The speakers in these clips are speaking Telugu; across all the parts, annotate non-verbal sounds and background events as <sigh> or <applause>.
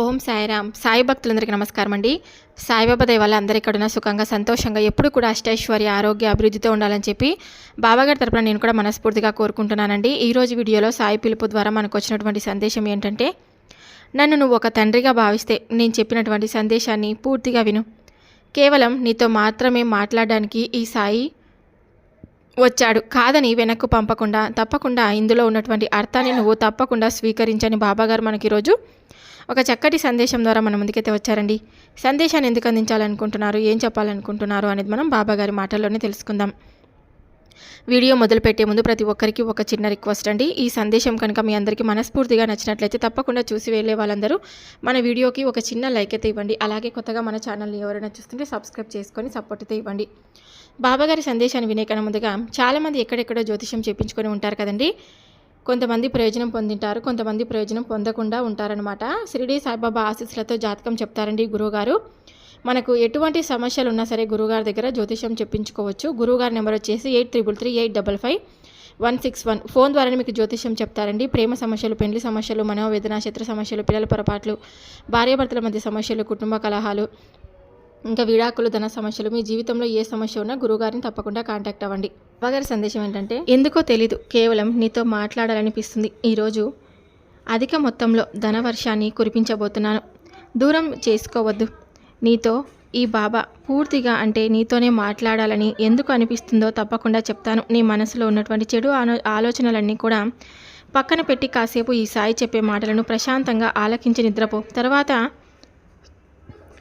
ఓం సాయిరామ్. సాయి భక్తులందరికీ నమస్కారం అండి. సాయిబాబా దయ అందరూ అందరి ఇక్కడ సుఖంగా సంతోషంగా ఎప్పుడు కూడా అష్టైశ్వర్య ఆరోగ్య అభివృద్ధితో ఉండాలని చెప్పి బాబాగారి తరపున నేను కూడా మనస్ఫూర్తిగా కోరుకుంటున్నానండి. ఈ రోజు వీడియోలో సాయి పిలుపు ద్వారా మనకు వచ్చినటువంటి సందేశం ఏంటంటే నన్ను నువ్వు ఒక తండ్రిగా భావిస్తే నేను చెప్పినటువంటి సందేశాన్ని పూర్తిగా విను. కేవలం నీతో మాత్రమే మాట్లాడడానికి ఈ సాయి వచ్చాడు. కాదని వెనక్కు పంపకుండా తప్పకుండా ఇందులో ఉన్నటువంటి అర్థాన్ని నువ్వు తప్పకుండా స్వీకరించని బాబాగారు మనకి ఈరోజు ఒక చక్కటి సందేశం ద్వారా మన ముందుకైతే వచ్చారండి. సందేశాన్ని ఎందుకు అందించాలనుకుంటున్నారు? ఏం చెప్పాలనుకుంటున్నారు? అనేది మనం బాబాగారి మాటల్లోనే తెలుసుకుందాం. వీడియో మొదలుపెట్టే ముందు ప్రతి ఒక్కరికి ఒక చిన్న రిక్వెస్ట్ అండి. ఈ సందేశం కనుక మీ అందరికీ మనస్ఫూర్తిగా నచ్చినట్లయితే తప్పకుండా చూసి వెళ్ళే వాళ్ళందరూ మన వీడియోకి ఒక చిన్న లైక్ అయితే ఇవ్వండి. అలాగే కొత్తగా మన ఛానల్ని ఎవరైనా చూస్తుంటే సబ్స్క్రైబ్ చేసుకొని సపోర్ట్ అయితే ఇవ్వండి. బాబాగారి సందేశాన్ని వినే కన్నా ముందుగా చాలామంది ఎక్కడెక్కడో జ్యోతిషం చేయించుకొని ఉంటారు కదండి. కొంతమంది ప్రయోజనం పొందింటారు కొంతమంది ప్రయోజనం పొందకుండా ఉంటారనమాట షిరిడి సాయిబాబా ఆశీస్సులతో జాతకం చెప్తారండి గురువుగారు. మనకు ఎటువంటి సమస్యలు ఉన్నా సరే గురువుగారి దగ్గర జ్యోతిషం చెప్పించుకోవచ్చు. గురువుగారి నెంబర్ వచ్చేసి eight triple three eight double five one six one. Phone ద్వారానే మీకు జ్యోతిషం చెప్తారండి. ప్రేమ సమస్యలు పెండ్లి సమస్యలు మనోవేదన శత్రు సమస్యలు పిల్లల పొరపాట్లు భార్యాభర్తల మధ్య సమస్యలు కుటుంబ కలహాలు ఇంకా విడాకులు ధన సమస్యలు మీ జీవితంలో ఏ సమస్య ఉన్నా గురువుగారిని తప్పకుండా కాంటాక్ట్ అవ్వండి. బాగారి సందేశం ఏంటంటే ఎందుకో తెలీదు. కేవలం నీతో మాట్లాడాలనిపిస్తుంది. ఈరోజు అధిక మొత్తంలో ధనవర్షాన్ని కురిపించబోతున్నాను. దూరం చేసుకోవద్దు. నీతో ఈ బాబా పూర్తిగా అంటే నీతోనే మాట్లాడాలని ఎందుకు అనిపిస్తుందో తప్పకుండా చెప్తాను. నీ మనసులో ఉన్నటువంటి చెడు ఆలో ఆలోచనలన్నీ కూడా పక్కన పెట్టి కాసేపు ఈ సాయి చెప్పే మాటలను ప్రశాంతంగా ఆలకించి నిద్రపో. తర్వాత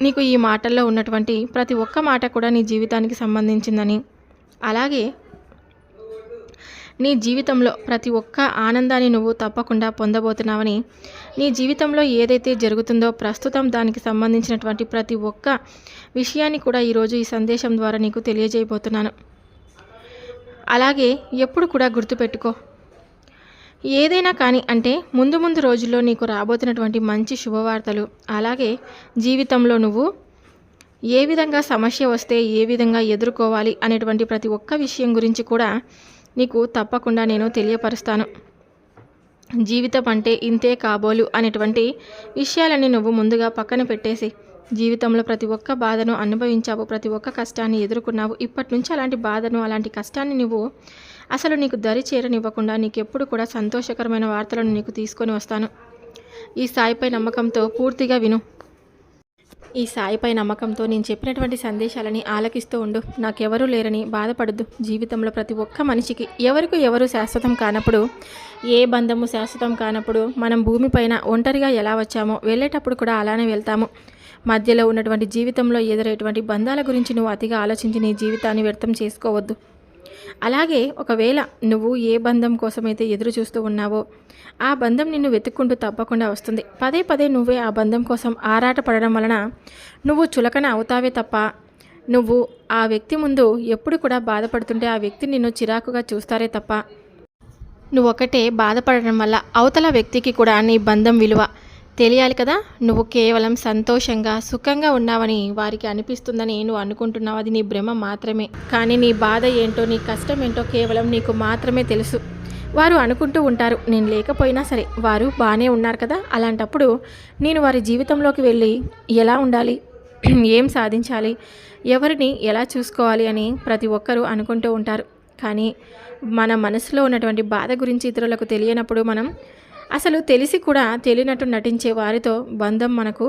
నీకు ఈ మాటల్లో ఉన్నటువంటి ప్రతి ఒక్క మాట కూడా నీ జీవితానికి సంబంధించిందని. అలాగే నీ జీవితంలో ప్రతి ఒక్క ఆనందాన్ని నువ్వు తప్పకుండా పొందబోతున్నావని నీ జీవితంలో ఏదైతే జరుగుతుందో ప్రస్తుతం దానికి సంబంధించినటువంటి ప్రతి ఒక్క విషయాన్ని కూడా ఈరోజు ఈ సందేశం ద్వారా నీకు తెలియజేయబోతున్నాను. అలాగే ఎప్పుడు కూడా గుర్తుపెట్టుకో ఏదైనా కానీ అంటే ముందు ముందు రోజుల్లో నీకు రాబోతున్నటువంటి మంచి శుభవార్తలు అలాగే జీవితంలో నువ్వు ఏ విధంగా సమస్య వస్తే ఏ విధంగా ఎదుర్కోవాలి అనేటువంటి ప్రతి ఒక్క విషయం గురించి కూడా నీకు తప్పకుండా నేను తెలియపరుస్తాను. జీవితం అంటే ఇంతే కాబోలు అనేటువంటి విషయాలన్నీ నువ్వు ముందుగా పక్కన పెట్టేసి జీవితంలో ప్రతి ఒక్క బాధను అనుభవించావు ప్రతి ఒక్క కష్టాన్ని ఎదుర్కొన్నావు. ఇప్పటి నుంచి అలాంటి బాధను అలాంటి కష్టాన్ని నువ్వు అసలు నీకు దరి చేరనివ్వకుండా నీకు ఎప్పుడు కూడా సంతోషకరమైన వార్తలను నీకు తీసుకొని వస్తాను. ఈ స్థాయిపై నమ్మకంతో పూర్తిగా విను. ఈ సాయిపై నమ్మకంతో నేను చెప్పినటువంటి సందేశాలని ఆలకిస్తూ ఉండు. నాకెవరూ లేరని బాధపడద్దు. జీవితంలో ప్రతి ఒక్క మనిషికి ఎవరికి ఎవరు శాశ్వతం కానప్పుడు ఏ బంధము శాశ్వతం కానప్పుడు మనం భూమిపైన ఒంటరిగా ఎలా వచ్చామో వెళ్ళేటప్పుడు కూడా అలానే వెళ్తాము. మధ్యలో ఉన్నటువంటి జీవితంలో ఎదురైనటువంటి బంధాల గురించి నువ్వు అతిగా ఆలోచించి నీ జీవితాన్ని వ్యర్థం చేసుకోవద్దు. అలాగే ఒకవేళ నువ్వు ఏ బంధం కోసమైతే ఎదురు చూస్తూ ఉన్నావో ఆ బంధం నిన్ను వెతుక్కుంటూ తప్పకుండా వస్తుంది. పదే పదే నువ్వే ఆ బంధం కోసం ఆరాట పడడం వలన నువ్వు చులకన అవుతావే తప్ప నువ్వు ఆ వ్యక్తి ముందు ఎప్పుడు కూడా బాధపడుతుంటే ఆ వ్యక్తి నిన్ను చిరాకుగా చూస్తారే తప్ప నువ్వు ఒకటే బాధపడడం వల్ల అవతల వ్యక్తికి కూడా నీ బంధం విలువ తెలియాలి కదా? నువ్వు కేవలం సంతోషంగా సుఖంగా ఉన్నావని వారికి అనిపిస్తుందని నువ్వు అనుకుంటున్నావు. అది నీ భ్రమ మాత్రమే. కానీ నీ బాధ ఏంటో నీ కష్టం ఏంటో కేవలం నీకు మాత్రమే తెలుసు. వారు అనుకుంటూ ఉంటారు నేను లేకపోయినా సరే వారు బాగానే ఉన్నారు కదా? అలాంటప్పుడు నేను వారి జీవితంలోకి వెళ్ళి ఎలా ఉండాలి? ఏం సాధించాలి? ఎవరిని ఎలా చూసుకోవాలి అని ప్రతి ఒక్కరూ అనుకుంటూ ఉంటారు. కానీ మన మనసులో ఉన్నటువంటి బాధ గురించి ఇతరులకు తెలియనప్పుడు మనం అసలు తెలిసి కూడా తెలియనట్టు నటించే వారితో బంధం మనకు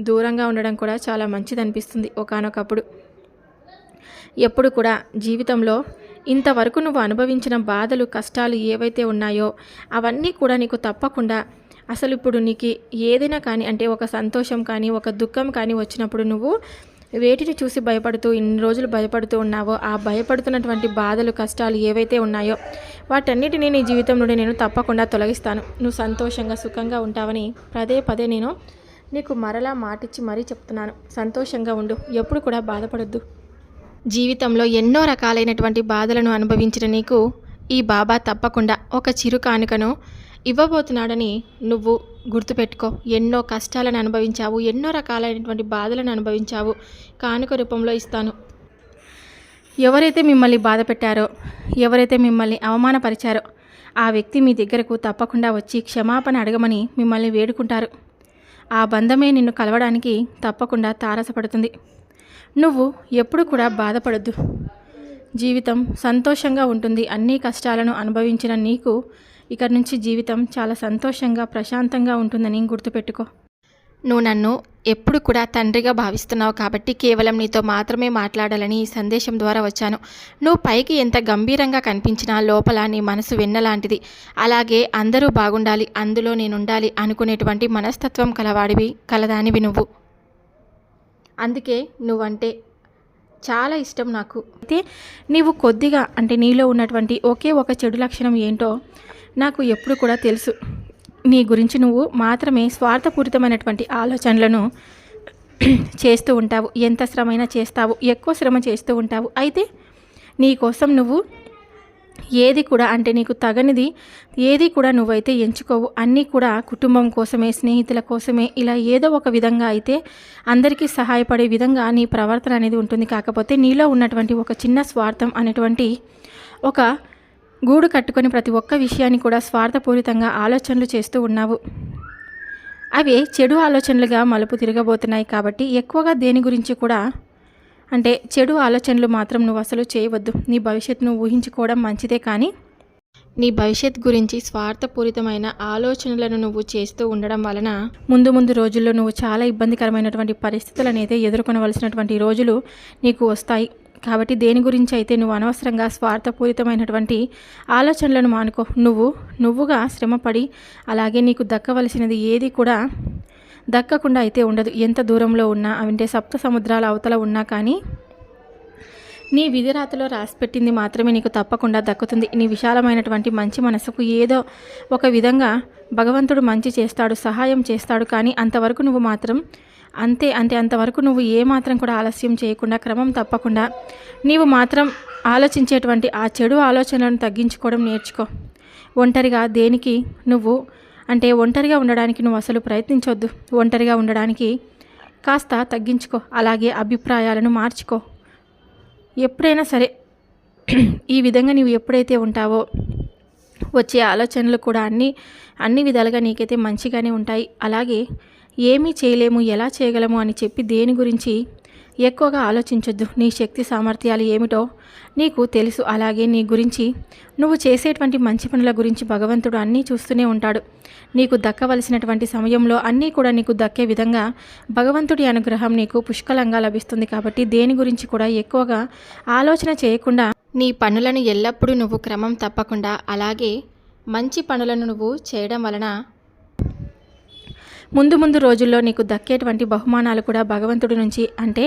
దూరంగా ఉండడం కూడా చాలా మంచిది అనిపిస్తుంది ఒకనొకప్పుడు. ఎప్పుడు కూడా జీవితంలో ఇంతవరకు నువ్వు అనుభవించిన బాధలు కష్టాలు ఏవైతే ఉన్నాయో అవన్నీ కూడా నీకు తప్పకుండా అసలు ఇప్పుడు నీకు ఏదైనా కానీ అంటే ఒక సంతోషం కానీ ఒక దుఃఖం కానీ వచ్చినప్పుడు నువ్వు వేటిని చూసి భయపడుతూ ఇన్ని రోజులు భయపడుతూ ఉన్నావో ఆ భయపడుతున్నటువంటి బాధలు కష్టాలు ఏవైతే ఉన్నాయో వాటన్నిటినీ నీ జీవితం నుండి నేను తప్పకుండా తొలగిస్తాను. నువ్వు సంతోషంగా సుఖంగా ఉంటావని పదే పదే నేను నీకు మరలా మాటిచ్చి మరీ చెప్తున్నాను. సంతోషంగా ఉండు. ఎప్పుడు కూడా బాధపడొద్దు. జీవితంలో ఎన్నో రకాలైనటువంటి బాధలను అనుభవించిన నీకు ఈ బాబా తప్పకుండా ఒక చిరు కానుకను ఇవ్వబోతున్నాడని నువ్వు గుర్తుపెట్టుకో. ఎన్నో కష్టాలను అనుభవించావు ఎన్నో రకాలైనటువంటి బాధలను అనుభవించావు. కానుక రూపంలో ఇస్తాను. ఎవరైతే మిమ్మల్ని బాధ పెట్టారో ఎవరైతే మిమ్మల్ని అవమానపరిచారో ఆ వ్యక్తి మీ దగ్గరకు తప్పకుండా వచ్చి క్షమాపణ అడగమని మిమ్మల్ని వేడుకుంటారు. ఆ బంధమే నిన్ను కలవడానికి తప్పకుండా తారసపడుతుంది. నువ్వు ఎప్పుడు కూడా బాధపడద్దు. జీవితం సంతోషంగా ఉంటుంది. అన్ని కష్టాలను అనుభవించిన నీకు ఇక నుంచి జీవితం చాలా సంతోషంగా ప్రశాంతంగా ఉంటుందని గుర్తుపెట్టుకో. నువ్వు నన్ను ఎప్పుడు కూడా తండ్రిగా భావిస్తున్నావు కాబట్టి కేవలం నీతో మాత్రమే మాట్లాడాలని ఈ సందేశం ద్వారా వచ్చాను. నువ్వు పైకి ఎంత గంభీరంగా కనిపించినా లోపల నీ మనసు వెన్నలాంటిది అలాగే అందరూ బాగుండాలి అందులో నేనుండాలి అనుకునేటువంటి మనస్తత్వం కలవాడివి కలదానివి నువ్వు. అందుకే నువ్వంటే చాలా ఇష్టం నాకు. అయితే నీవు కొద్దిగా అంటే నీలో ఉన్నటువంటి ఒకే ఒక చెడు లక్షణం ఏంటో నాకు ఎప్పుడు కూడా తెలుసు. నీ గురించి నువ్వు మాత్రమే స్వార్థపూరితమైనటువంటి ఆలోచనలను చేస్తూ ఉంటావు. ఎంత శ్రమైనా చేస్తావు. ఎక్కువ శ్రమ చేస్తూ ఉంటావు. అయితే నీ కోసం నువ్వు ఏది కూడా అంటే నీకు తగనిది ఏది కూడా నువ్వైతే ఎంచుకోవు. అన్నీ కూడా కుటుంబం కోసమే స్నేహితుల కోసమే. ఇలా ఏదో ఒక విధంగా అయితే అందరికీ సహాయపడే విధంగా నీ ప్రవర్తన అనేది ఉంటుంది. కాకపోతే నీలో ఉన్నటువంటి ఒక చిన్న స్వార్థం అనేటువంటి ఒక గూడు కట్టుకొని ప్రతి ఒక్క విషయాన్ని కూడా స్వార్థపూరితంగా ఆలోచనలు చేస్తూ ఉన్నావు. అవి చెడు ఆలోచనలుగా మలుపు తిరగబోతున్నాయి కాబట్టి ఎక్కువగా దేని గురించి కూడా అంటే చెడు ఆలోచనలు మాత్రం నువ్వు అసలు చేయవద్దు. నీ భవిష్యత్తును ఊహించుకోవడం మంచిదే కానీ నీ భవిష్యత్ గురించి స్వార్థపూరితమైన ఆలోచనలను నువ్వు చేస్తూ ఉండడం వలన ముందు ముందు రోజుల్లో నువ్వు చాలా ఇబ్బందికరమైనటువంటి పరిస్థితులను అయితే ఎదుర్కొనవలసినటువంటి రోజులు నీకు వస్తాయి. కాబట్టి దేని గురించి అయితే నువ్వు అనవసరంగా స్వార్థపూరితమైనటువంటి ఆలోచనలను మానుకో నువ్వు నువ్వుగా శ్రమపడి అలాగే నీకు దక్కవలసినది ఏది కూడా దక్కకుండా అయితే ఉండదు. ఎంత దూరంలో ఉన్నా అంటే సప్త సముద్రాల అవతల ఉన్నా కానీ నీ విధిరాతలో రాసిపెట్టింది మాత్రమే నీకు తప్పకుండా దక్కుతుంది. నీ విశాలమైనటువంటి మంచి మనసుకు ఏదో ఒక విధంగా భగవంతుడు మంచి చేస్తాడు సహాయం చేస్తాడు కానీ అంతవరకు నువ్వు మాత్రం అంతే అంతే అంతవరకు నువ్వు ఏ మాత్రం కూడా ఆలస్యం చేయకుండా క్రమం తప్పకుండా నీవు మాత్రం ఆలోచించేటువంటి ఆ చెడు ఆలోచనలను తగ్గించుకోవడం నేర్చుకో. ఒంటరిగా దేనికి నువ్వు అంటే ఒంటరిగా ఉండడానికి నువ్వు అసలు ప్రయత్నించొద్దు. ఒంటరిగా ఉండడానికి కాస్త తగ్గించుకో. అలాగే అభిప్రాయాలను మార్చుకో. ఎప్పుడైనా సరే ఈ విధంగా నీవు ఎప్పుడైతే ఉంటావో వచ్చే ఆలోచనలు కూడా అన్ని అన్ని విధాలుగా నీకైతే మంచిగానే ఉంటాయి. అలాగే ఏమీ చేయలేము ఎలా చేయగలము అని చెప్పి దేని గురించి ఎక్కువగా ఆలోచించొద్దు. నీ శక్తి సామర్థ్యాలు ఏమిటో నీకు తెలుసు. అలాగే నీ గురించి నువ్వు చేసేటువంటి మంచి పనుల గురించి భగవంతుడు అన్నీ చూస్తూనే ఉంటాడు. నీకు దక్కవలసినటువంటి సమయంలో అన్నీ కూడా నీకు దక్కే విధంగా భగవంతుడి అనుగ్రహం నీకు పుష్కలంగా లభిస్తుంది కాబట్టి దేని గురించి కూడా ఎక్కువగా ఆలోచన చేయకుండా నీ పనులను ఎల్లప్పుడూ నువ్వు క్రమం తప్పకుండా అలాగే మంచి పనులను నువ్వు చేయడం వలన ముందు ముందు రోజుల్లో నీకు దక్కేటువంటి బహుమానాలు కూడా భగవంతుడి నుంచి అంటే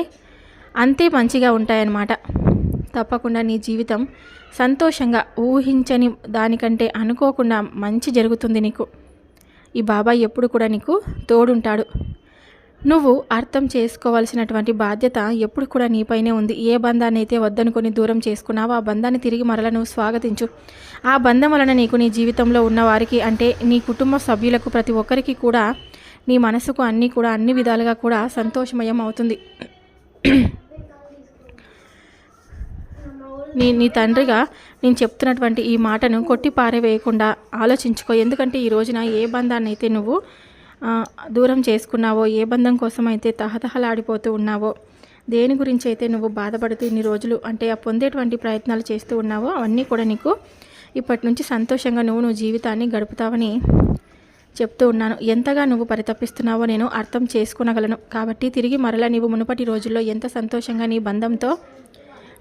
అంతే మంచిగా ఉంటాయన్నమాట. తప్పకుండా నీ జీవితం సంతోషంగా ఊహించని దానికంటే అనుకోకుండా మంచి జరుగుతుంది నీకు. ఈ బాబాయ్ ఎప్పుడు కూడా నీకు తోడుంటాడు. నువ్వు అర్థం చేసుకోవాల్సినటువంటి బాధ్యత ఎప్పుడు కూడా నీపైనే ఉంది. ఏ బంధాన్ని అయితే వద్దనుకొని దూరం చేసుకున్నావో ఆ బంధాన్ని తిరిగి మరల నువ్వు స్వాగతించు. ఆ బంధం వలన నీకు నీ జీవితంలో ఉన్న వారికి అంటే నీ కుటుంబ సభ్యులకు ప్రతి ఒక్కరికి కూడా నీ మనసుకు అన్నీ కూడా అన్ని విధాలుగా కూడా సంతోషమయం అవుతుంది. నీ నీ తండ్రిగా నేను చెప్తున్నటువంటి ఈ మాటను కొట్టి పారవేయకుండా ఆలోచించుకో. ఎందుకంటే ఈ రోజున ఏ బంధాన్ని అయితే నువ్వు దూరం చేసుకున్నావో ఏ బంధం కోసం అయితే తహతహలాడిపోతూ ఉన్నావో దేని గురించి అయితే నువ్వు బాధపడుతూ ఇన్ని రోజులు అంటే ఆ పొందేటువంటి ప్రయత్నాలు చేస్తూ ఉన్నావో అవన్నీ కూడా నీకు ఇప్పటి నుంచి సంతోషంగా నువ్వు నువ్వు జీవితాన్ని గడుపుతావని చెప్తూ ఉన్నాను. ఎంతగా నువ్వు పరితపిస్తున్నావో నేను అర్థం చేసుకునగలను. కాబట్టి తిరిగి మరలా నీవు మునుపటి రోజుల్లో ఎంత సంతోషంగా నీ బంధంతో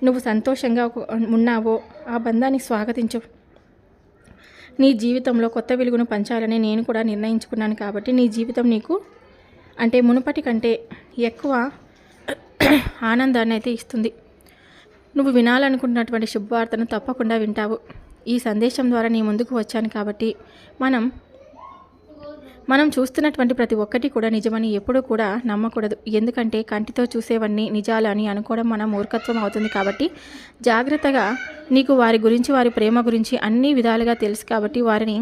నువ్వు సంతోషంగా ఉన్నావో ఆ బంధాన్ని స్వాగతించు. నీ జీవితంలో కొత్త వెలుగును పంచాలని నేను కూడా నిర్ణయించుకున్నాను. కాబట్టి నీ జీవితం నీకు అంటే మునుపటి కంటే ఎక్కువ ఆనందాన్ని అయితే ఇస్తుంది. నువ్వు వినాలనుకుంటున్నటువంటి శుభవార్తను తప్పకుండా వింటావు. ఈ సందేశం ద్వారా నీ ముందుకు వచ్చాను కాబట్టి మనం మనం చూస్తున్నటువంటి ప్రతి ఒక్కటి కూడా నిజమని ఎప్పుడూ కూడా నమ్మకూడదు. ఎందుకంటే కంటితో చూసేవన్నీ నిజాలు అని అనుకోవడం మన మూర్ఖత్వం అవుతుంది కాబట్టి జాగ్రత్తగా నీకు వారి గురించి వారి ప్రేమ గురించి అన్ని విధాలుగా తెలుసు కాబట్టి వారిని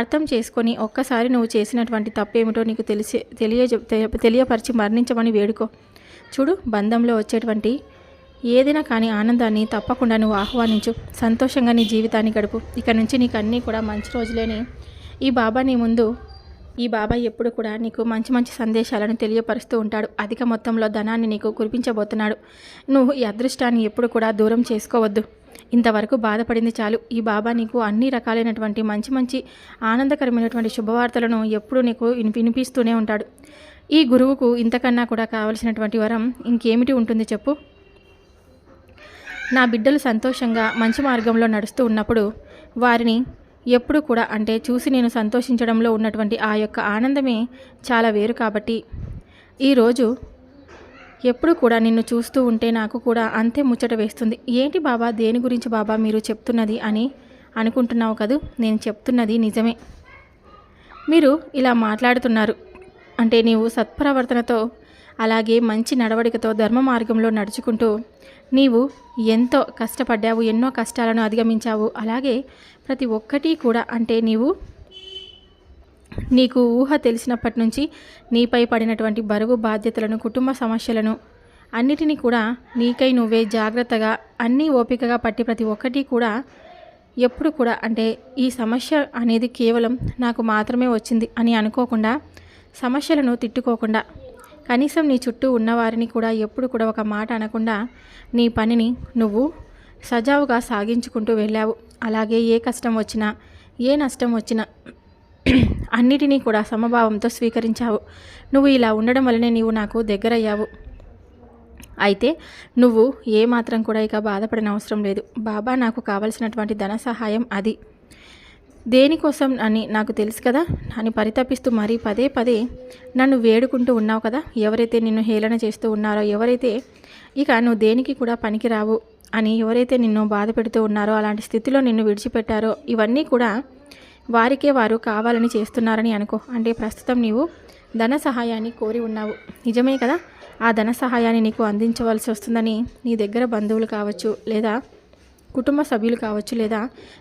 అర్థం చేసుకొని ఒక్కసారి నువ్వు చేసినటువంటి తప్పేమిటో నీకు తెలిసి తెలియ తెలియపరిచి మరణించమని వేడుకో. చూడు బంధంలో వచ్చేటువంటి ఏదైనా కానీ ఆనందాన్ని తప్పకుండా నువ్వు ఆహ్వానించు. సంతోషంగా నీ జీవితాన్ని గడుపు. ఇక నుంచి నీకు అన్నీ కూడా మంచి రోజులేని ఈ బాబా నీ ముందు ఈ బాబాయ్ ఎప్పుడు కూడా నీకు మంచి మంచి సందేశాలను తెలియపరుస్తూ ఉంటాడు. అధిక మొత్తంలో ధనాన్ని నీకు కురిపించబోతున్నాడు. నువ్వు ఈ అదృష్టాన్ని ఎప్పుడు కూడా దూరం చేసుకోవద్దు. ఇంతవరకు బాధపడింది చాలు. ఈ బాబా నీకు అన్ని రకాలైనటువంటి మంచి మంచి ఆనందకరమైనటువంటి శుభవార్తలను ఎప్పుడూ నీకు వినిపిస్తూనే ఉంటాడు. ఈ గురువుకు ఇంతకన్నా కూడా కావలసినటువంటి వరం ఇంకేమిటి ఉంటుంది చెప్పు? నా బిడ్డలు సంతోషంగా మంచి మార్గంలో నడుస్తూ ఉన్నప్పుడు వారిని ఎప్పుడు కూడా అంటే చూసి నేను సంతోషించడంలో ఉన్నటువంటి ఆ యొక్క ఆనందమే చాలా వేరు కాబట్టి. ఈరోజు ఎప్పుడు కూడా నిన్ను చూస్తూ ఉంటే నాకు కూడా అంతే ముచ్చట వేస్తుంది. ఏంటి బాబా దేని గురించి బాబా మీరు చెప్తున్నది అని అనుకుంటున్నావు కదూ? నేను చెప్తున్నది నిజమే. మీరు ఇలా మాట్లాడుతున్నారు. అంటే నీవు సత్ప్రవర్తనతో అలాగే మంచి నడవడికతో ధర్మ మార్గంలో నడుచుకుంటూ నీవు ఎంతో కష్టపడ్డావు ఎన్నో కష్టాలను అధిగమించావు. అలాగే ప్రతి ఒక్కటి కూడా అంటే నీవు నీకు ఊహ తెలిసినప్పటి నుంచి నీపై పడినటువంటి బరువు బాధ్యతలను కుటుంబ సమస్యలను అన్నిటినీ కూడా నీకై నువ్వే జాగ్రత్తగా అన్నీ ఓపికగా పట్టి ప్రతి ఒక్కటి కూడా ఎప్పుడు కూడా అంటే ఈ సమస్య అనేది కేవలం నాకు మాత్రమే వచ్చింది అని అనుకోకుండా సమస్యలను తిట్టుకోకుండా కనీసం నీ చుట్టూ ఉన్నవారిని కూడా ఎప్పుడు కూడా ఒక మాట అనకుండా నీ పనిని నువ్వు సజావుగా సాగించుకుంటూ వెళ్ళావు. అలాగే ఏ కష్టం వచ్చినా ఏ నష్టం వచ్చినా <clears throat> అన్నిటినీ కూడా సమభావంతో స్వీకరించావు. నువ్వు ఇలా ఉండడం వల్లనే నీవు నాకు దగ్గరయ్యావు. అయితే నువ్వు ఏ మాత్రం కూడా ఇక బాధపడిన అవసరం లేదు. బాబా నాకు కావలసినటువంటి ధన సహాయం అది. దేనికోసం అని నాకు తెలుసు కదా? అని పరితపిస్తూ మరీ పదే పదే నన్ను వేడుకుంటూ ఉన్నావు కదా? ఎవరైతే నిన్ను హేళన చేస్తూ ఉన్నారో ఎవరైతే ఇక నువ్వు దేనికి కూడా పనికిరావు అని ఎవరైతే నిన్ను బాధ పెడుతూ ఉన్నారో అలాంటి స్థితిలో నిన్ను విడిచిపెట్టారో ఇవన్నీ కూడా వారికే వారు కావాలని చేస్తున్నారని అనుకో. అంటే ప్రస్తుతం నీవు ధన సహాయాన్ని కోరి ఉన్నావు. నిజమే కదా? ఆ ధన సహాయాన్ని నీకు అందించవలసి వస్తుందని నీ దగ్గర బంధువులు కావచ్చు లేదా కుటుంబ సభ్యులు కావచ్చు లేదా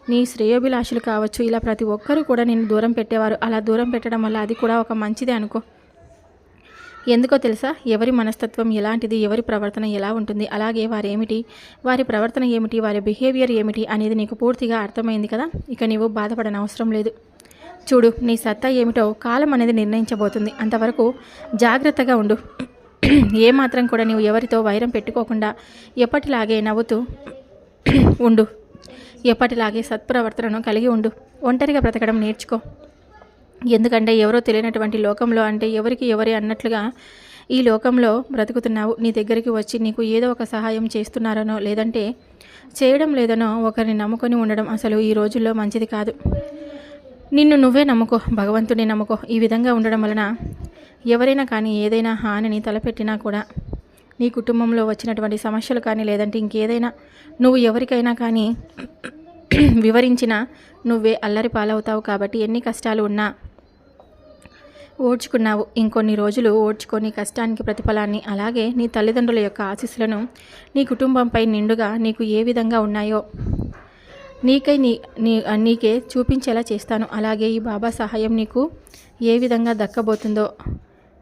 నీ శ్రేయోభిలాషులు కావచ్చు ఇలా ప్రతి ఒక్కరూ కూడా నేను దూరం పెట్టేవారు. అలా దూరం పెట్టడం వల్ల అది కూడా ఒక మంచిదే అనుకో. ఎందుకో తెలుసా? ఎవరి మనస్తత్వం ఎలాంటిది? ఎవరి ప్రవర్తన ఎలా ఉంటుంది? అలాగే వారేమిటి? వారి ప్రవర్తన ఏమిటి? వారి బిహేవియర్ ఏమిటి? అనేది నీకు పూర్తిగా అర్థమైంది కదా? ఇక నీవు బాధపడన అవసరం లేదు. చూడు నీ సత్తా ఏమిటో కాలం అనేది నిర్ణయించబోతుంది. అంతవరకు జాగ్రత్తగా ఉండు. <clears throat> ఏమాత్రం కూడా నీవు ఎవరితో వైరం పెట్టుకోకుండా ఎప్పటిలాగే నవ్వుతూ <clears throat> ఉండు. ఎప్పటిలాగే సత్ప్రవర్తనను కలిగి ఉండు. ఒంటరిగా బ్రతకడం నేర్చుకో. ఎందుకంటే ఎవరో తెలియనటువంటి లోకంలో అంటే ఎవరికి ఎవరి అన్నట్లుగా ఈ లోకంలో బ్రతుకుతున్నావు. నీ దగ్గరికి వచ్చి నీకు ఏదో ఒక సహాయం చేస్తున్నారనో లేదంటే చేయడం లేదనో ఒకరిని నమ్ముకొని ఉండడం అసలు ఈ రోజుల్లో మంచిది కాదు. నిన్ను నువ్వే నమ్ముకో భగవంతుని నమ్ముకో. ఈ విధంగా ఉండడం వలన ఎవరైనా కానీ ఏదైనా హానిని తలపెట్టినా కూడా నీ కుటుంబంలో వచ్చినటువంటి సమస్యలు కానీ లేదంటే ఇంకేదైనా నువ్వు ఎవరికైనా కానీ <clears throat> వివరించినా నువ్వే అల్లరి పాలవుతావు కాబట్టి ఎన్ని కష్టాలు ఉన్నా ఓడ్చుకున్నావు. ఇంకొన్ని రోజులు ఓడ్చుకొని కష్టానికి ప్రతిఫలాన్ని అలాగే నీ తల్లిదండ్రుల యొక్క ఆశీస్సులను నీ కుటుంబంపై నిండుగా నీకు ఏ విధంగా ఉన్నాయో నీకై నీ నీ నీకే చూపించేలా చేస్తాను. అలాగే ఈ బాబా సహాయం నీకు ఏ విధంగా దక్కబోతుందో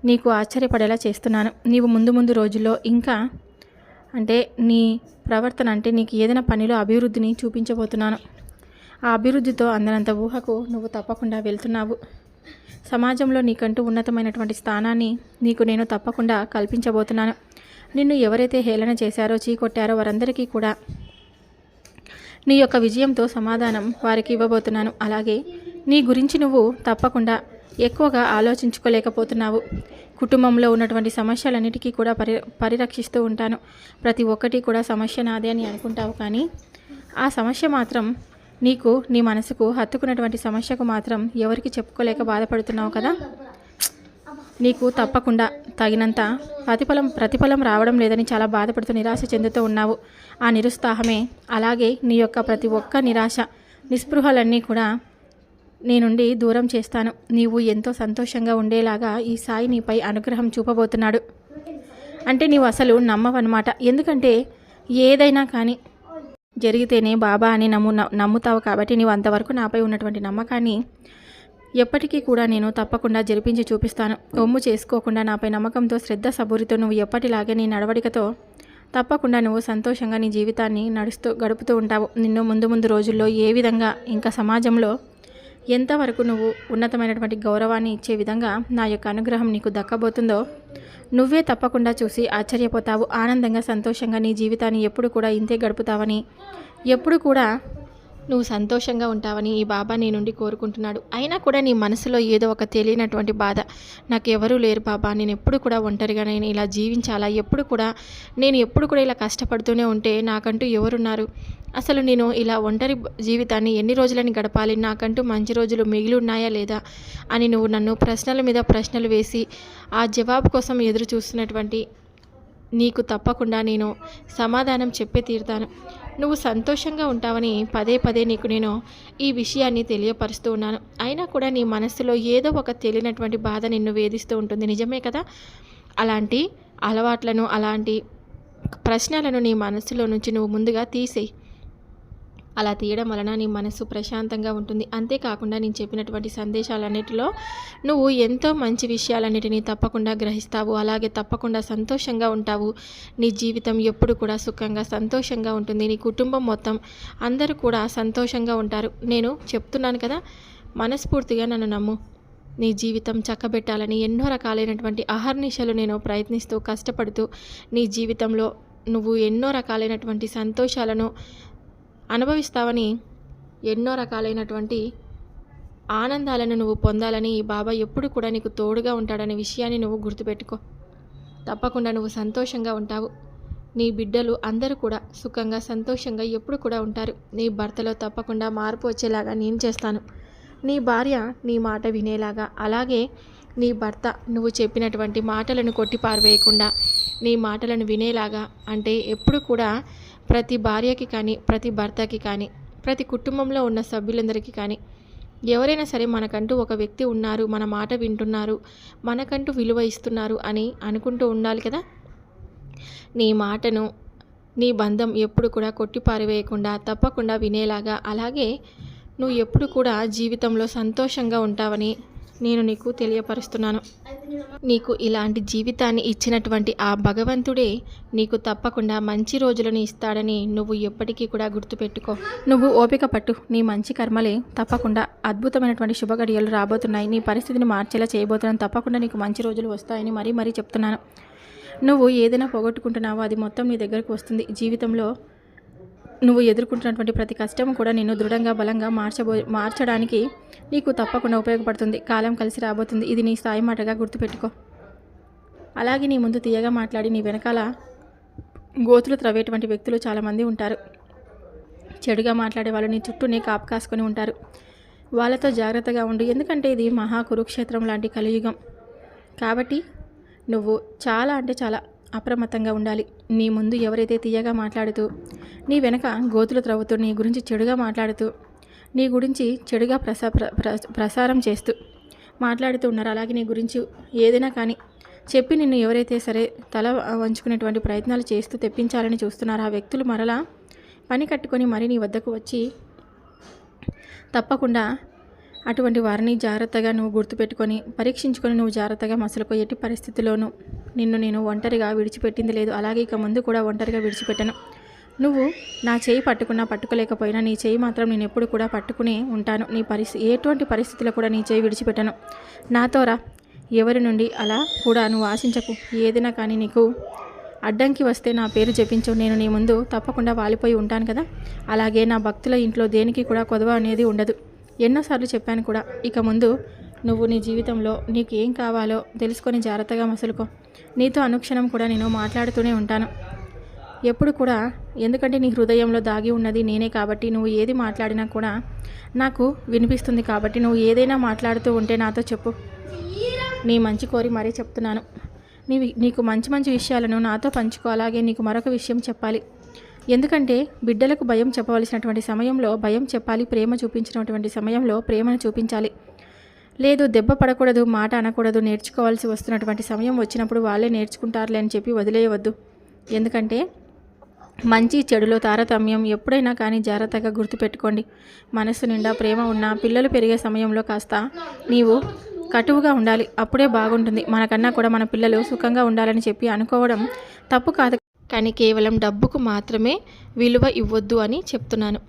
నీకు ఆశ్చర్యపడేలా చేస్తున్నాను. నీవు ముందు ముందు రోజుల్లో ఇంకా అంటే నీ ప్రవర్తన అంటే నీకు ఏదైనా పనిలో అభివృద్ధిని చూపించబోతున్నాను. ఆ అభివృద్ధితో అందనంత ఊహకు నువ్వు తప్పకుండా వెళ్తున్నావు. సమాజంలో నీకంటూ ఉన్నతమైనటువంటి స్థానాన్ని నీకు నేను తప్పకుండా కల్పించబోతున్నాను. నిన్ను ఎవరైతే హేళన చేశారో చీకొట్టారో వారందరికీ కూడా నీ యొక్క విజయంతో సమాధానం వారికి ఇవ్వబోతున్నాను. అలాగే నీ గురించి నువ్వు తప్పకుండా ఎక్కువగా ఆలోచించుకోలేకపోతున్నావు. కుటుంబంలో ఉన్నటువంటి సమస్యలన్నిటికీ కూడా పరి పరిరక్షిస్తూ ఉంటాను. ప్రతి ఒక్కటి కూడా సమస్య నాదే అని అనుకుంటావు కానీ ఆ సమస్య మాత్రం నీకు నీ మనసుకు హత్తుకున్నటువంటి సమస్యకు మాత్రం ఎవరికి చెప్పుకోలేక బాధపడుతున్నావు కదా? నీకు తప్పకుండా తగినంత ప్రతిఫలం ప్రతిఫలం రావడం లేదని చాలా బాధపడుతూ నిరాశ చెందుతూ ఉన్నావు. ఆ నిరుత్సాహమే అలాగే నీ యొక్క ప్రతి ఒక్క నిరాశ నిస్పృహలన్నీ కూడా నీ నుండి దూరం చేస్తాను. నీవు ఎంతో సంతోషంగా ఉండేలాగా ఈ సాయి నీపై అనుగ్రహం చూపబోతున్నాడు. అంటే నీవు అసలు నమ్మవన్నమాట. ఎందుకంటే ఏదైనా కానీ జరిగితేనే బాబా అని నమ్ము నమ్ముతావు కాబట్టి నీవు అంతవరకు నాపై ఉన్నటువంటి నమ్మకాన్ని ఎప్పటికీ కూడా నేను తప్పకుండా జరిపించి చూపిస్తాను. ఒమ్ము చేసుకోకుండా నాపై నమ్మకంతో శ్రద్ధ సబూరితో నువ్వు ఎప్పటిలాగే నీ నడవడికతో తప్పకుండా నువ్వు సంతోషంగా నీ జీవితాన్ని నడుస్తూ గడుపుతూ ఉంటావు. నిన్ను ముందు ముందు రోజుల్లో ఏ విధంగా ఇంకా సమాజంలో ఎంతవరకు నువ్వు ఉన్నతమైనటువంటి గౌరవాన్ని ఇచ్చే విధంగా నా యొక్క అనుగ్రహం నీకు దక్కబోతుందో నువ్వే తప్పకుండా చూసి ఆశ్చర్యపోతావు ఆనందంగా సంతోషంగా నీ జీవితాన్ని ఎప్పుడు కూడా ఇంతే గడుపుతావని. ఎప్పుడు కూడా నువ్వు సంతోషంగా ఉంటావని ఈ బాబా నీ నుండి కోరుకుంటున్నాడు. అయినా కూడా నీ మనసులో ఏదో ఒక తెలియనటువంటి బాధ. నాకు ఎవరూ లేరు బాబా. నేను ఎప్పుడు కూడా ఒంటరిగా నేను ఇలా జీవించాలా? ఎప్పుడు కూడా నేను ఎప్పుడు కూడా ఇలా కష్టపడుతూనే ఉంటే నాకంటూ ఎవరున్నారు? అసలు నేను ఇలా ఒంటరి జీవితాన్ని ఎన్ని రోజులని గడపాలి? నాకంటూ మంచి రోజులు మిగిలి ఉన్నాయా లేదా? అని నువ్వు నన్ను ప్రశ్నల మీద ప్రశ్నలు వేసి ఆ జవాబు కోసం ఎదురు చూస్తున్నటువంటి నీకు తప్పకుండా నేను సమాధానం చెప్పే తీరుతాను. నువ్వు సంతోషంగా ఉంటావని పదే పదే నీకు నేను ఈ విషయాన్ని తెలియపరుస్తూ ఉన్నాను. అయినా కూడా నీ మనస్సులో ఏదో ఒక తెలియనటువంటి బాధ నిన్ను వేధిస్తూ ఉంటుంది. నిజమే కదా? అలాంటి అలవాట్లను అలాంటి ప్రశ్నలను నీ మనస్సులో నుంచి నువ్వు ముందుగా తీసేయి. అలా తీయడం వలన నీ మనసు ప్రశాంతంగా ఉంటుంది. అంతేకాకుండా నేను చెప్పినటువంటి సందేశాలన్నిటిలో నువ్వు ఎంతో మంచి విషయాలన్నిటినీ తప్పకుండా గ్రహిస్తావు. అలాగే తప్పకుండా సంతోషంగా ఉంటావు. నీ జీవితం ఎప్పుడు కూడా సుఖంగా సంతోషంగా ఉంటుంది. నీ కుటుంబం మొత్తం అందరూ కూడా సంతోషంగా ఉంటారు. నేను చెప్తున్నాను కదా మనస్ఫూర్తిగా నన్ను నమ్ము. నీ జీవితం చక్కబెట్టాలని ఎన్నో రకాలైనటువంటి అహర్నిశలు నేను ప్రయత్నిస్తూ కష్టపడుతూ నీ జీవితంలో నువ్వు ఎన్నో రకాలైనటువంటి సంతోషాలను అనుభవిస్తావని ఎన్నో రకాలైనటువంటి ఆనందాలను నువ్వు పొందాలని బాబా ఎప్పుడు కూడా నీకు తోడుగా ఉంటాడనే విషయాన్ని నువ్వు గుర్తుపెట్టుకో. తప్పకుండా నువ్వు సంతోషంగా ఉంటావు. నీ బిడ్డలు అందరూ కూడా సుఖంగా సంతోషంగా ఎప్పుడు కూడా ఉంటారు. నీ భర్తలో తప్పకుండా మార్పు వచ్చేలాగా నేను చేస్తాను. నీ భార్య నీ మాట వినేలాగా అలాగే నీ భర్త నువ్వు చెప్పినటువంటి మాటలను కొట్టి పారవేయకుండా నీ మాటలను వినేలాగా అంటే ఎప్పుడు కూడా ప్రతి భార్యకి కానీ ప్రతి భర్తకి కానీ ప్రతి కుటుంబంలో ఉన్న సభ్యులందరికీ కానీ ఎవరైనా సరే మనకంటూ ఒక వ్యక్తి ఉన్నారు మన మాట వింటున్నారు మనకంటూ విలువ ఇస్తున్నారు అని అనుకుంటూ ఉండాలి కదా? నీ మాటను నీ బంధం ఎప్పుడు కూడా కొట్టి పారివేయకుండా తప్పకుండా వినేలాగా అలాగే నువ్వు ఎప్పుడు కూడా జీవితంలో సంతోషంగా ఉంటావని నేను నీకు తెలియపరుస్తున్నాను. నీకు ఇలాంటి జీవితాన్ని ఇచ్చినటువంటి ఆ భగవంతుడే నీకు తప్పకుండా మంచి రోజులను ఇస్తాడని నువ్వు ఎప్పటికీ కూడా గుర్తుపెట్టుకో. నువ్వు ఓపిక పట్టు. నీ మంచి కర్మలే తప్పకుండా అద్భుతమైనటువంటి శుభగడియలు రాబోతున్నాయి. నీ పరిస్థితిని మార్చేలా చేయబోతున్నాను. తప్పకుండా నీకు మంచి రోజులు వస్తాయని మరీ మరీ చెప్తున్నాను. నువ్వు ఏదైనా పోగొట్టుకుంటున్నావో అది మొత్తం నీ దగ్గరకు వస్తుంది. జీవితంలో నువ్వు ఎదుర్కొంటున్నటువంటి ప్రతి కష్టం కూడా నిన్ను దృఢంగా బలంగా మార్చబో మార్చడానికి నీకు తప్పకుండా ఉపయోగపడుతుంది. కాలం కలిసి రాబోతుంది. ఇది నీ స్థాయి మాటగా గుర్తుపెట్టుకో. అలాగే నీ ముందు తీయగా మాట్లాడి నీ వెనకాల గోతులు త్రవ్వేటువంటి వ్యక్తులు చాలామంది ఉంటారు. చెడుగా మాట్లాడే వాళ్ళు నీ చుట్టూనే కాపు కాసుకొని ఉంటారు. వాళ్ళతో జాగ్రత్తగా ఉండు. ఎందుకంటే ఇది మహా కురుక్షేత్రం లాంటి కలియుగం. కాబట్టి నువ్వు చాలా అంటే చాలా అప్రమత్తంగా ఉండాలి. నీ ముందు ఎవరైతే తీయగా మాట్లాడుతూ నీ వెనక గోతులు త్రవ్వుతూ నీ గురించి చెడుగా మాట్లాడుతూ నీ గురించి చెడుగా ప్రసా ప్ర- ప్రసారం చేస్తూ మాట్లాడుతూ ఉన్నారు అలాగే నీ గురించి ఏదైనా కానీ చెప్పి నిన్ను ఎవరైతే సరే తల వంచుకునేటువంటి ప్రయత్నాలు చేస్తూ తెప్పించాలని చూస్తున్నారు ఆ వ్యక్తులు మరలా పని కట్టుకొని మరి నీ వద్దకు వచ్చి తప్పకుండా అటువంటి వారిని జాగ్రత్తగా నువ్వు గుర్తుపెట్టుకొని పరీక్షించుకొని నువ్వు జాగ్రత్తగా మసలుకో ఎట్టి పరిస్థితిలోనూ. నిన్ను నేను ఒంటరిగా విడిచిపెట్టింది లేదు. అలాగే ఇక ముందు కూడా ఒంటరిగా విడిచిపెట్టను. నువ్వు నా చేయి పట్టుకున్నా పట్టుకోలేకపోయినా నీ చేయి మాత్రం నేను ఎప్పుడు కూడా పట్టుకుని ఉంటాను. నీ పరిస్థితి ఎటువంటి పరిస్థితుల్లో కూడా నీ చేయి విడిచిపెట్టను. నాతోరా ఎవరి నుండి అలా కూడా నువ్వు ఆశించకు. ఏదైనా కానీ నీకు అడ్డంకి వస్తే నా పేరు చెప్పించు నేను నీ ముందు తప్పకుండా వాలిపోయి ఉంటాను కదా. అలాగే నా భక్తుల ఇంట్లో దేనికి కూడా కొదవ అనేది ఉండదు. ఎన్నోసార్లు చెప్పాను కూడా. ఇక ముందు నువ్వు నీ జీవితంలో నీకు ఏం కావాలో తెలుసుకొని జాగ్రత్తగా మసులుకో. నీతో అనుక్షణం కూడా నేను మాట్లాడుతూనే ఉంటాను. ఎప్పుడు కూడా ఎందుకంటే నీ హృదయంలో దాగి ఉన్నది నేనే కాబట్టి నువ్వు ఏది మాట్లాడినా కూడా నాకు వినిపిస్తుంది కాబట్టి నువ్వు ఏదైనా మాట్లాడుతూ ఉంటే నాతో చెప్పు. నీ మంచి కోరి మరీ చెప్తున్నాను. నీ నీకు మంచి మంచి విషయాలను నాతో పంచుకో. అలాగే నీకు మరొక విషయం చెప్పాలి. ఎందుకంటే బిడ్డలకు భయం చెప్పవలసినటువంటి సమయంలో భయం చెప్పాలి ప్రేమ చూపించినటువంటి సమయంలో ప్రేమను చూపించాలి. లేదు దెబ్బ పడకూడదు మాట అనకూడదు నేర్చుకోవాల్సి వస్తున్నటువంటి సమయం వచ్చినప్పుడు వాళ్ళే నేర్చుకుంటారులే అని చెప్పి వదిలేయవద్దు. ఎందుకంటే మంచి చెడులో తారతమ్యం ఎప్పుడైనా కానీ జాగ్రత్తగా గుర్తుపెట్టుకోండి. మనసు నిండా ప్రేమ ఉన్న పిల్లలు పెరిగే సమయంలో కాస్త నీవు కటువుగా ఉండాలి. అప్పుడే బాగుంటుంది. మనకన్నా కూడా మన పిల్లలు సుఖంగా ఉండాలని చెప్పి అనుకోవడం తప్పు కాదు కానీ కేవలం డబ్బుకు మాత్రమే విలువ ఇవ్వద్దు అని చెప్తున్నాను.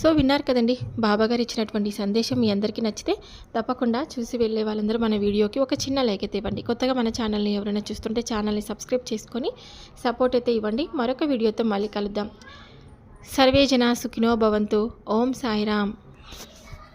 సో విన్నారు కదండి బాబాగారు ఇచ్చినటువంటి సందేశం మీ అందరికీ నచ్చితే తప్పకుండా చూసి వెళ్ళే వాళ్ళందరూ మన వీడియోకి ఒక చిన్న లైక్ అయితే ఇవ్వండి. కొత్తగా మన ఛానల్ని ఎవరైనా చూస్తుంటే ఛానల్ని సబ్స్క్రైబ్ చేసుకొని సపోర్ట్ అయితే ఇవ్వండి. మరొక వీడియోతో మళ్ళీ కలుద్దాం. సర్వే జన సుఖినో భవంతు. ఓం సాయిరామ్.